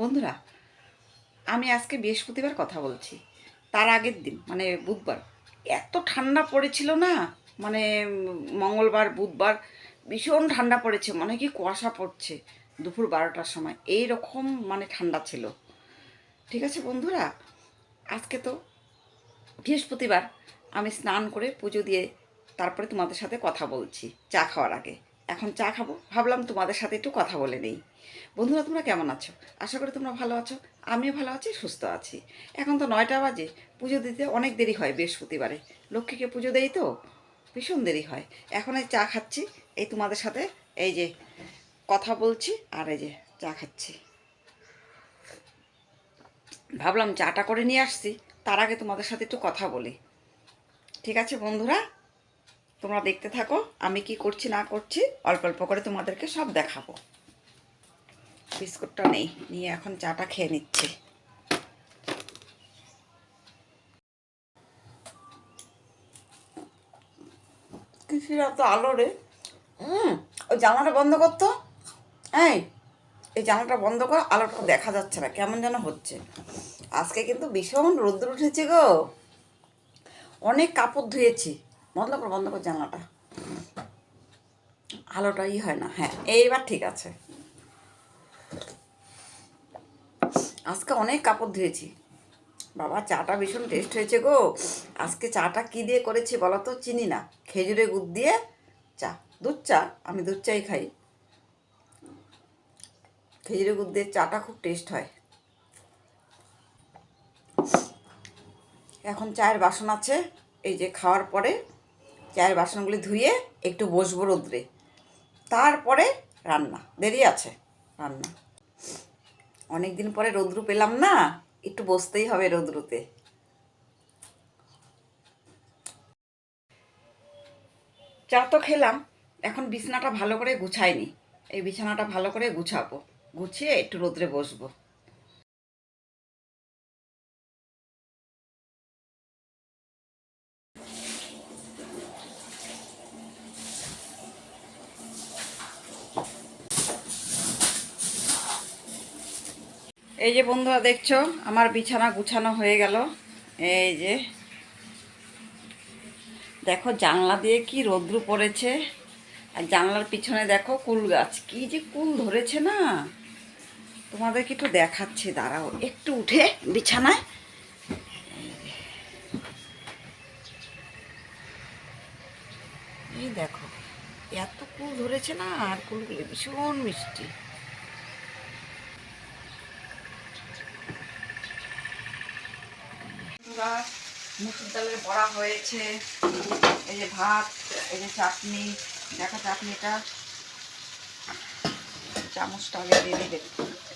বন্ধুরা, আমি আজকে বৃহস্পতিবার কথা বলছি। তার আগের দিন মানে বুধবার। এত ঠান্ডা পড়েছিল না? মানে মঙ্গলবার, বুধবার ভীষণ ঠান্ডা পড়েছে, মনে কি কুয়াশা পড়ছে দুপুর বারোটার সময়। এই রকম মানে ঠান্ডা ছিল। ঠিক আছে বন্ধুরা, আজকে তো বৃহস্পতিবার আমি স্নান করে পুজো দিয়ে তারপরে তোমাদের সাথে কথা বলছি, চা খাওয়ার আগে। এখন চা খাব। ভাবলাম তোমাদের সাথে একটু কথা বলে নেই। বন্ধুরা, তোমরা কেমন আছো? আশা করি তোমরা ভালো আছো। আমিও ভালো আছি, সুস্থ আছি। এখন তো নয়টা বাজে। পুজো দিতে অনেক দেরি হয় বৃহস্পতিবারে। লক্ষ্মীকে পুজো দেই তো? ভীষণ দেরি হয়। এখন এই চা খাচ্ছি, এই তোমাদের সাথে এই যে কথা বলছি আর এই যে চা খাচ্ছি। ভাবলাম চাটা করে নিয়ে আসছি। তার আগে তোমাদের সাথে একটু কথা বলি। ঠিক আছে বন্ধুরা? তোমরা দেখতে থাকো, আমি কি করছি না করছি, অল্প অল্প করে তোমাদেরকে সব দেখাবো। বিস্কুটটা নেই, নিয়ে এখন চাটা খেয়ে নিচ্ছি। কিসির এত আলো রে? ওই জানলাটা বন্ধ করতো এই এই জানলাটা বন্ধ কর, আলোটা দেখা যাচ্ছে না, কেমন যেন হচ্ছে। আজকে কিন্তু ভীষণ রোদ্র উঠেছে গো। অনেক কাপড় ধুয়েছি। বন্ধ কর বন্ধ কর জানলাটা। আলোটা ই হয় না হ্যাঁ এইবার ঠিক আছে। আজকে অনেক কাপড় ধুয়েছি। বাবা, চাটা ভীষণ টেস্ট হয়েছে গো। আজকে চাটা কি দিয়ে করেছি বলো তো চিনি না। খেজুরে গুড় দিয়ে চা, দুধ চা, আমি দুধ চাই খাই। খেজুরে গুড় দিয়ে চাটা খুব টেস্ট হয়। এখন চায়ের বাসন আছে, এই যে খাওয়ার পরে চায়ের বাসনগুলি ধুয়ে একটু বসবো রোদ্রে। তারপরে রান্না, দেরি আছে রান্না। অনেক দিন পরে রৌদ্রু পেলাম না, একটু বসতেই হবে রৌদ্রুতে। চা তো খেলাম, এখন বিছানাটা ভালো করে গুছাইনি। এই বিছানাটা ভালো করে গুছাবো, গুছিয়ে একটু রোদ্রে বসবো। এই যে বন্ধুরা দেখছ, আমার বিছানা গুছানো হয়ে গেল। এই যে, দেখো জানলা দিয়ে কি রৌদ্র পড়েছে। আর জানলার পিছনে দেখো কুল গাছ। কি যে কুল ধরেছে না। তোমাদেরকে একটু দেখাচ্ছি, দাঁড়াও, একটু উঠে বিছানায়। এই দেখো, এত কুল ধরেছে না, আর কুলগুলি ভীষণ মিষ্টি। মুসুর ডালের বড়া হয়েছে, এই যে ভাত, এই যে চাটনি, দেখা চাটনিটা। চামচটা আগে দিয়ে দিবে।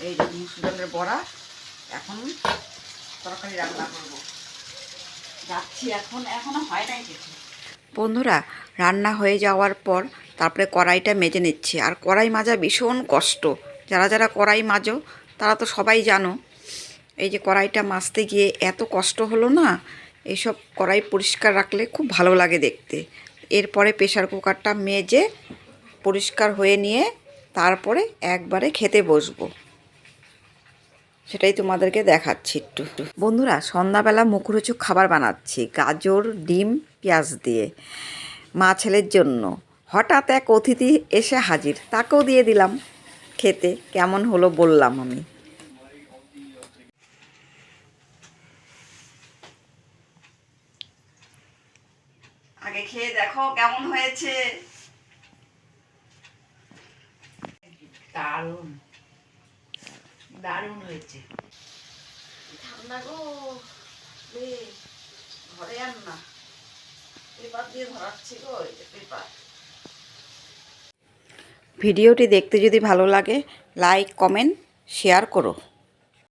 এই যে মুসুর ডালের বড়া, এখন তরকারি রান্না করব। যাচ্ছি এখন, এখনও হয় নাই কিছু। বন্ধুরা, রান্না হয়ে যাওয়ার পর তারপরে কড়াইটা মেজে নিচ্ছি। আর কড়াই মাজা ভীষণ কষ্ট। যারা যারা কড়াই মাজো, তারা তো সবাই জানো এই যে কড়াইটা মাজতে গিয়ে এত কষ্ট হলো না এইসব কড়াই পরিষ্কার রাখলে খুব ভালো লাগে দেখতে। এরপরে প্রেশার কুকারটা মেজে পরিষ্কার হয়ে নিয়ে তারপরে একবারে খেতে বসবো। সেটাই তোমাদেরকে দেখাচ্ছি একটু। বন্ধুরা, সন্ধ্যাবেলা মুখরোচক খাবার বানাচ্ছি, গাজর, ডিম, পেঁয়াজ দিয়ে, মা ছেলের জন্য। হঠাৎ এক অতিথি এসে হাজির, তাকেও দিয়ে দিলাম খেতে, কেমন হলো বললাম আমি। আগে খেয়ে দেখো কেমন হয়েছে। দারুণ। দারুণ হয়েছে। ঠান্ডা গো। ঘরে আন না। পেপার দিয়ে ধরাচ্ছি গো এই যে পেপার। ভিডিওটি দেখতে যদি ভালো লাগে লাইক কমেন্ট শেয়ার করো।